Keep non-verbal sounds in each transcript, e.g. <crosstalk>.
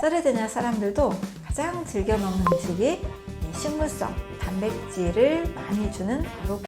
사르디냐 사람들도 가장 즐겨 먹는 음식이 이 식물성 단백질을 많이 주는 바로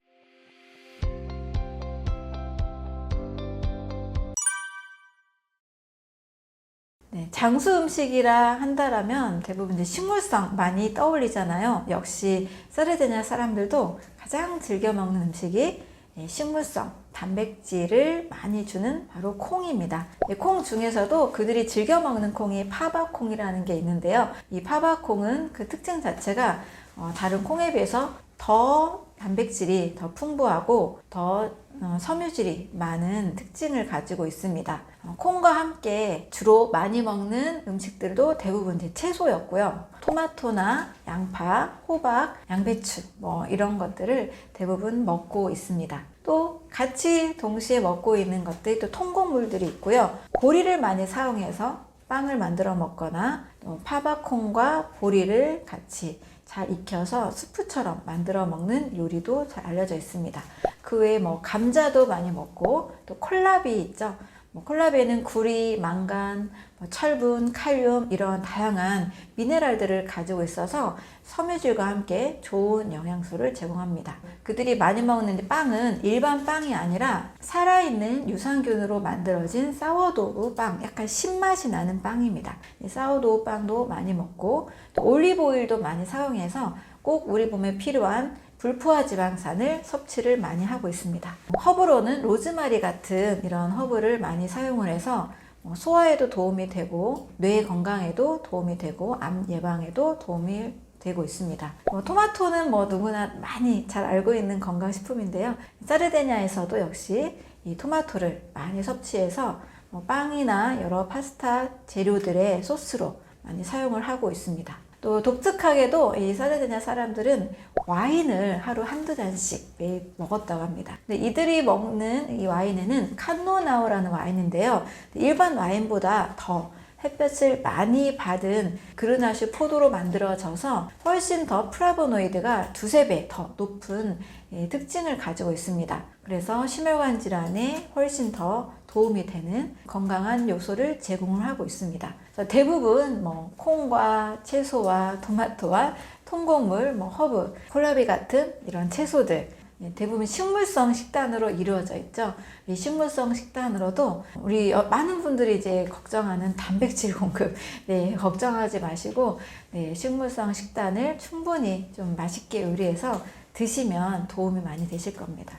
네, 장수 음식이라 한다라면 대부분 이제 식물성 많이 떠올리잖아요. 역시 사르디냐 사람들도 가장 즐겨 먹는 음식이 예, 식물성 단백질을 많이 주는 바로 콩입니다. 이콩 중에서도 그들이 즐겨 먹는 콩이 파바콩이라는 게 있는데요. 이 파바콩은 그 특징 자체가 어, 다른 콩에 비해서 더 단백질이 더 풍부하고 더 어, 섬유질이 많은 특징을 가지고 있습니다. 어, 콩과 함께 주로 많이 먹는 음식들도 대부분 채소였고요. 토마토나 양파, 호박, 양배추 뭐 이런 것들을 대부분 먹고 있습니다. 또 같이 동시에 먹고 있는 것들이 또 통곡물들이 있고요. 보리를 많이 사용해서 빵을 만들어 먹거나 또 파바콩과 보리를 같이 잘 익혀서 수프처럼 만들어 먹는 요리도 잘 알려져 있습니다. 그 외에 뭐 감자도 많이 먹고 또 콜라비 있죠. 뭐 콜라비에는 구리, 망간, 뭐 철분, 칼륨 이런 다양한 미네랄들을 가지고 있어서 섬유질과 함께 좋은 영양소를 제공합니다. 그들이 많이 먹는 빵은 일반 빵이 아니라 살아있는 유산균으로 만들어진 사워도우 빵, 약간 신맛이 나는 빵입니다. 이 사워도우 빵도 많이 먹고 또 올리브 오일도 많이 사용해서 꼭 우리 몸에 필요한 불포화 지방산을 섭취를 많이 하고 있습니다. 허브로는 로즈마리 같은 이런 허브를 많이 사용을 해서 뭐 소화에도 도움이 되고 뇌 건강에도 도움이 되고 암 예방에도 도움이 되고 있습니다. 뭐 토마토는 뭐 누구나 많이 잘 알고 있는 건강식품인데요. 사르데냐에서도 역시 이 토마토를 많이 섭취해서 뭐 빵이나 여러 파스타 재료들의 소스로 많이 사용을 하고 있습니다. 또 독특하게도 이 사르디냐 사람들은 와인을 하루 한두 잔씩 매일 먹었다고 합니다. 근데 이들이 먹는 이 와인에는 칸노나오라는 와인인데요. 일반 와인보다 더 햇볕을 많이 받은 그르나슈 포도로 만들어져서 훨씬 더 플라보노이드가 두세 배 더 높은 예, 특징을 가지고 있습니다. 그래서 심혈관 질환에 훨씬 더 도움이 되는 건강한 요소를 제공을 하고 있습니다. 대부분 뭐 콩과 채소와 토마토와 통곡물, 뭐 허브, 콜라비 같은 이런 채소들 네, 대부분 식물성 식단으로 이루어져 있죠. 이 식물성 식단으로도 우리 어, 많은 분들이 이제 걱정하는 단백질 공급, <laughs> 네, 걱정하지 마시고 네, 식물성 식단을 충분히 좀 맛있게 요리해서 드시면 도움이 많이 되실 겁니다.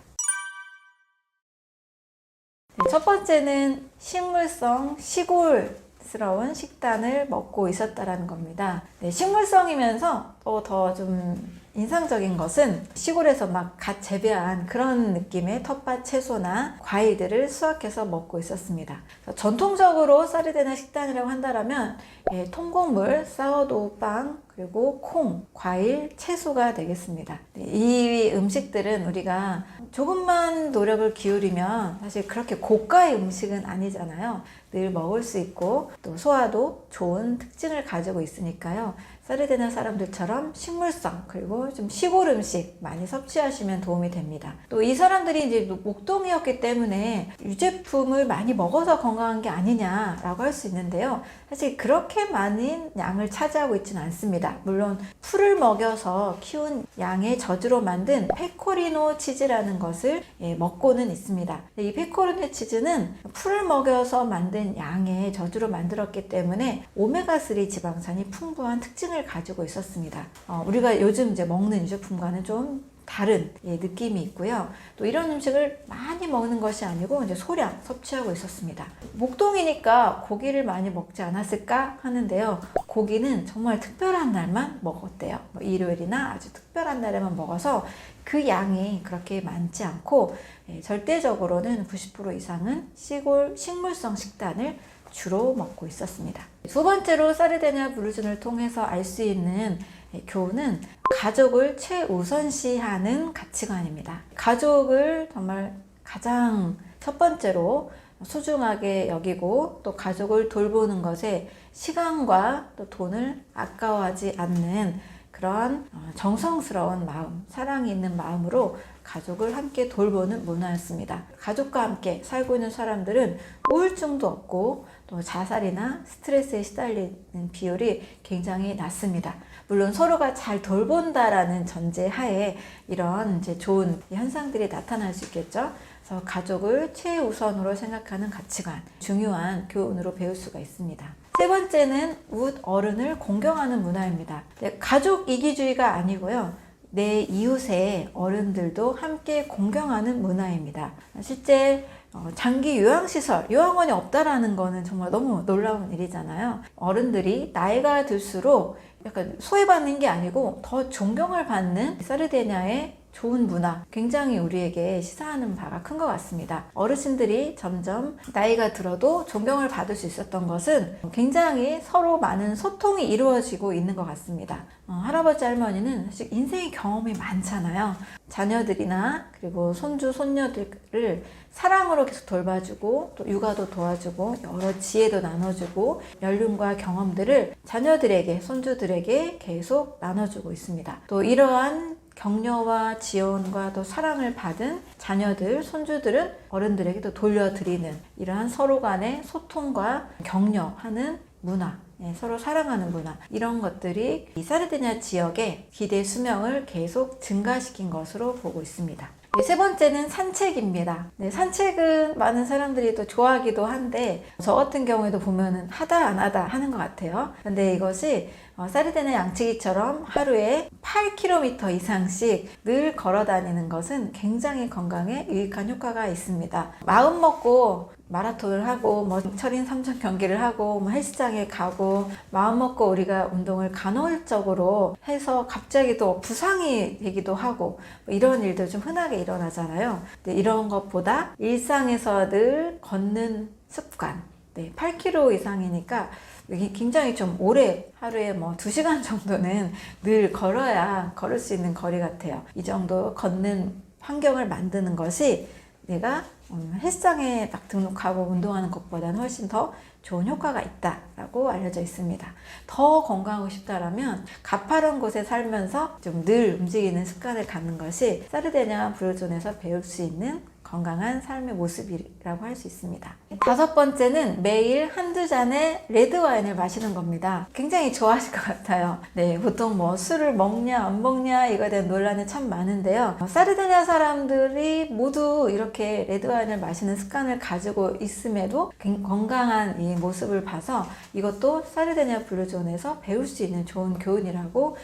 네, 첫 번째는 식물성 시골 식단을 먹고 있었다라는 겁니다. 네, 식물성이면서 또 더 좀 인상적인 것은 시골에서 막 갓 재배한 그런 느낌의 텃밭 채소나 과일들을 수확해서 먹고 있었습니다. 전통적으로 사르데나 식단이라고 한다면 예, 통곡물, 사워도우 빵, 그리고 콩, 과일, 채소가 되겠습니다. 네, 이 음식들은 우리가 조금만 노력을 기울이면 사실 그렇게 고가의 음식은 아니잖아요. 늘 먹을 수 있고 또 소화도 좋은 특징을 가지고 있으니까요. 사르데나 사람들처럼 식물성 그리고 좀 시골 음식 많이 섭취하시면 도움이 됩니다. 또 이 사람들이 이제 목동이었기 때문에 유제품을 많이 먹어서 건강한 게 아니냐라고 할 수 있는데요. 사실 그렇게 많은 양을 차지하고 있지는 않습니다. 물론 풀을 먹여서 키운 양의 저주로 만든 페코리노 치즈라는 것을 예, 먹고는 있습니다. 이 페코리노 치즈는 풀을 먹여서 만든 양의 저주로 만들었기 때문에 오메가3 지방산이 풍부한 특징을 가지고 있었습니다. 어, 우리가 요즘 이제 먹는 유제품과는 좀 다른 예, 느낌이 있고요. 또 이런 음식을 많이 먹는 것이 아니고 이제 소량 섭취하고 있었습니다. 목동이니까 고기를 많이 먹지 않았을까 하는데요. 고기는 정말 특별한 날만 먹었대요. 뭐 일요일이나 아주 특별한 날에만 먹어서 그 양이 그렇게 많지 않고 예, 절대적으로는 90% 이상은 시골 식물성 식단을 주로 먹고 있었습니다. 두 번째로 사르데냐 브루준을 통해서 알 수 있는 예, 교훈은 가족을 최우선시하는 가치관입니다. 가족을 정말 가장 첫 번째로 소중하게 여기고 또 가족을 돌보는 것에 시간과 또 돈을 아까워하지 않는 그러한 어, 정성스러운 마음, 사랑이 있는 마음으로 가족을 함께 돌보는 문화였습니다. 가족과 함께 살고 있는 사람들은 우울증도 없고 또 자살이나 스트레스에 시달리는 비율이 굉장히 낮습니다. 물론 서로가 잘 돌본다라는 전제 하에 이런 이제 좋은 현상들이 나타날 수 있겠죠. 그래서 가족을 최우선으로 생각하는 가치관, 중요한 교훈으로 배울 수가 있습니다. 세 번째는 웃 어른을 공경하는 문화입니다. 네, 가족 이기주의가 아니고요. 내 이웃의 어른들도 함께 공경하는 문화입니다. 실제 어, 장기 요양시설, 요양원이 없다라는 거는 정말 너무 놀라운 일이잖아요. 어른들이 나이가 들수록 약간 소외받는 게 아니고 더 존경을 받는 사르데냐의 좋은 문화, 굉장히 우리에게 시사하는 바가 큰 것 같습니다. 어르신들이 점점 나이가 들어도 존경을 받을 수 있었던 것은 굉장히 서로 많은 소통이 이루어지고 있는 것 같습니다. 어, 할아버지 할머니는 사실 인생의 경험이 많잖아요. 자녀들이나 그리고 손주 손녀들을 사랑으로 계속 돌봐주고 또 육아도 도와주고 여러 지혜도 나눠주고 연륜과 경험들을 자녀들에게 손주들에게 계속 나눠주고 있습니다. 또 이러한 격려와 지원과 또 사랑을 받은 자녀들, 손주들은 어른들에게도 돌려드리는 이러한 서로 간의 소통과 격려하는 문화, 예, 서로 사랑하는 문화 이런 것들이 이 사르디냐 지역의 기대 수명을 계속 증가시킨 것으로 보고 있습니다. 네, 세 번째는 산책입니다. 네, 산책은 많은 사람들이 또 좋아하기도 한데 저 같은 경우에도 보면은 하다 안 하다 하는 것 같아요. 근데 이것이 어, 사르데나 양치기처럼 하루에 8km 이상씩 늘 걸어 다니는 것은 굉장히 건강에 유익한 효과가 있습니다. 마음 먹고 마라톤을 하고 뭐 철인 3전 경기를 하고 뭐 헬스장에 가고 마음 먹고 우리가 운동을 간헐적으로 해서 갑자기 또 부상이 되기도 하고 뭐 이런 일들 좀 흔하게 일어나잖아요. 이런 것보다 일상에서 늘 걷는 습관 네, 8km 이상이니까 굉장히 좀 오래 하루에 뭐 2시간 <laughs> 정도는 늘 걸어야 걸을 수 있는 거리 같아요. 이 정도 걷는 환경을 만드는 것이 내가 음, 헬스장에 딱 등록하고 운동하는 것보다는 훨씬 더 좋은 효과가 있다라고 알려져 있습니다. 더 건강하고 싶다라면 가파른 곳에 살면서 좀 늘 움직이는 습관을 갖는 것이 사르데냐 브루존에서 배울 수 있는 건강한 삶의 모습이라고 할 수 있습니다. 다섯 번째는 매일 한두 잔의 레드 와인을 마시는 겁니다. 굉장히 좋아하실 것 같아요. 네, 보통 뭐 술을 먹냐 안 먹냐 이거에 대한 논란이 참 많은데요. 사르데냐 사람들이 모두 이렇게 레드 와인을 마시는 습관을 가지고 있음에도 건강한 이 모습을 봐서 이것도 사르데냐 블루존에서 배울 수 있는 좋은 교훈이라고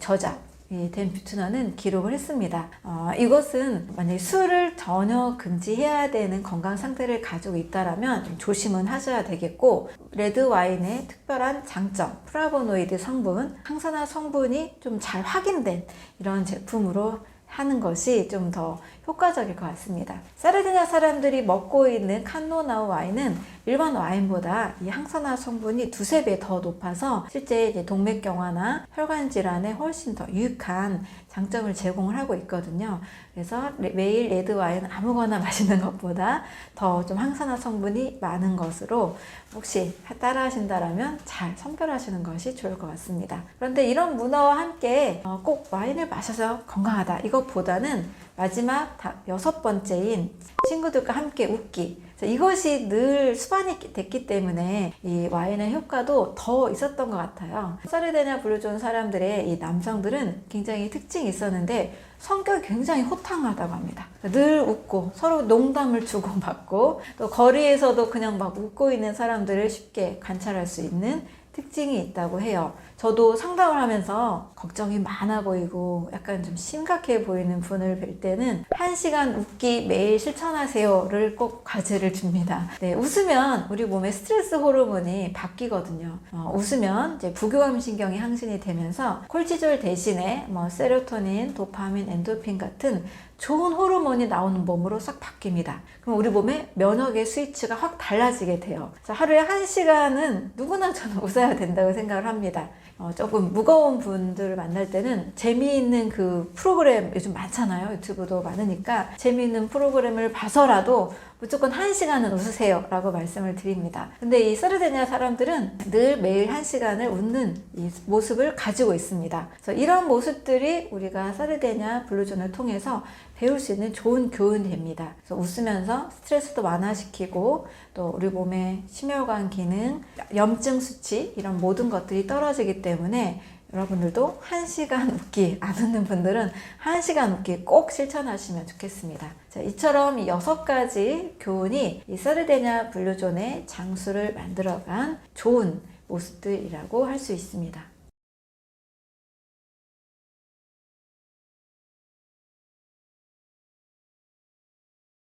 저자 댄 뷰트너는 기록을 했습니다. 어, 이것은 만약 술을 전혀 금지해야 되는 건강 상태를 가지고 있다라면 좀 조심은 하셔야 되겠고 레드 와인의 특별한 장점, 플라보노이드 성분, 항산화 성분이 좀 잘 확인된 이런 제품으로 하는 것이 좀 더 효과적일 것 같습니다. 사르디냐 사람들이 먹고 있는 칸노나우 와인은 일반 와인보다 이 항산화 성분이 두세 배 더 높아서 실제 동맥경화나 혈관 질환에 훨씬 더 유익한 장점을 제공을 하고 있거든요. 그래서 매일 레드 와인 아무거나 <laughs> 마시는 것보다 더 좀 항산화 성분이 많은 것으로 혹시 따라 하신다라면 잘 선별하시는 것이 좋을 것 같습니다. 그런데 이런 문화와 함께 어, 꼭 와인을 마셔서 건강하다 이것보다는 마지막 여섯 번째인 친구들과 함께 웃기. 이것이 늘 습관이 됐기 때문에 이 와인의 효과도 더 있었던 것 같아요. 사르데냐 블루존 사람들의 이 남성들은 굉장히 특징이 있었는데 성격이 굉장히 호탕하다고 합니다. 늘 웃고 서로 농담을 주고받고 또 거리에서도 그냥 막 웃고 있는 사람들을 쉽게 관찰할 수 있는 특징이 있다고 해요. 저도 상담을 하면서 걱정이 많아 보이고 약간 좀 심각해 보이는 분을 뵐 때는 한 시간 웃기 매일 실천하세요를 꼭 과제를 줍니다. 네, 웃으면 우리 몸의 스트레스 호르몬이 바뀌거든요. 어, 웃으면 이제 부교감 신경이 항신이 되면서 콜티졸 대신에 뭐 세로토닌, 도파민, 엔도핀 같은 좋은 호르몬이 나오는 몸으로 싹 바뀝니다. 그럼 우리 몸의 면역의 스위치가 확 달라지게 돼요. 하루에 한 시간은 누구나 저는 <laughs> 웃어야 된다고 생각을 합니다. 어, 조금 무거운 분들을 만날 때는 재미있는 그 프로그램 요즘 많잖아요. 유튜브도 많으니까 재미있는 프로그램을 봐서라도 무조건 한 시간은 웃으세요 라고 말씀을 드립니다. 근데 이 서르데냐 사람들은 늘 매일 한 시간을 웃는 이 모습을 가지고 있습니다. 그래서 이런 모습들이 우리가 서르데냐 블루존을 통해서 배울 수 있는 좋은 교훈이 됩니다. 그래서 웃으면서 스트레스도 완화시키고 또 우리 몸의 심혈관 기능, 염증 수치 이런 모든 것들이 떨어지기 때문에 여러분들도 한시간 웃기 안 웃는 분들은 한시간 웃기 꼭 실천하시면 좋겠습니다. 자, 이처럼 이 여섯 가지 교훈이 이 서르데냐 블루존의 장수를 만들어간 좋은 모습들이라고 할 수 있습니다.